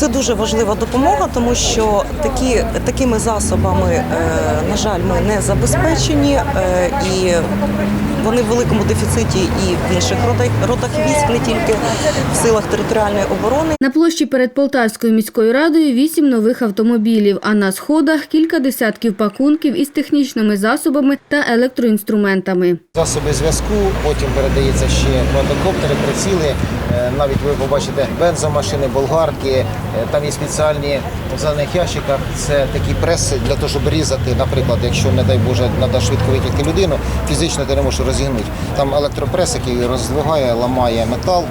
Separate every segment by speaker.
Speaker 1: Це дуже важлива допомога, тому що такі, такими засобами, е, на жаль, ми не забезпечені е, і вони в великому дефіциті і в інших родах, родах військ, не тільки в силах територіальної оборони.
Speaker 2: На площі перед Полтавською міською радою вісім нових автомобілів, а на сходах кілька десятків пакунків із технічними засобами та електроінструментами.
Speaker 3: Засоби зв'язку, потім передається ще квадрокоптери, приціли. Е, Навіть ви побачите бензомашини, болгарки. Е, Там є спеціальні в зелених ящиках. Це такі преси для того, щоб різати, наприклад, якщо, не дай Боже, треба швидко витягти людину, фізично ти не можеш розігнути. Там електропрес, який роздвигає, ламає метал.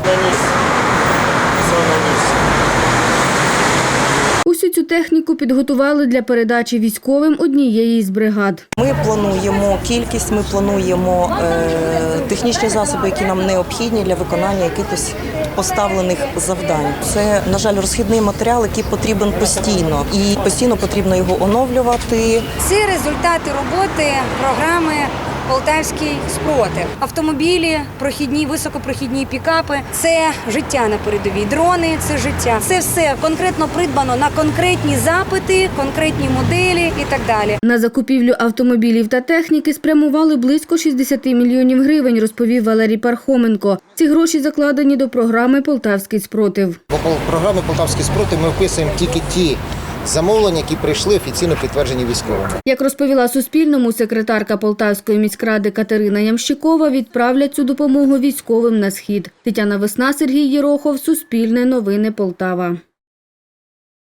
Speaker 2: Усю цю техніку підготували для передачі військовим однієї з бригад.
Speaker 1: Ми плануємо кількість, ми плануємо е, технічні засоби, які нам необхідні для виконання якихось поставлених завдань. Це, на жаль, розхідний матеріал, який потрібен постійно, і постійно потрібно його оновлювати.
Speaker 4: Це результати роботи програми Полтавський спротив. Автомобілі, прохідні, високопрохідні пікапи це життя на передовій. Дрони це життя. Це все конкретно придбано на конкретні запити, конкретні моделі і так далі.
Speaker 2: На закупівлю автомобілів та техніки спрямували близько 60 мільйонів гривень, розповів Валерій Пархоменко. Ці гроші закладені до програми Полтавський спротив.
Speaker 3: По пол- програмі Полтавський спротив ми вписуємо тільки ті замовлення, які прийшли офіційно підтверджені військовими.
Speaker 2: Як розповіла Суспільному секретарка Полтавської міськради Катерина Ямщикова, відправлять цю допомогу військовим на схід. Тетяна Весна, Сергій Єрохов, Суспільне новини Полтава.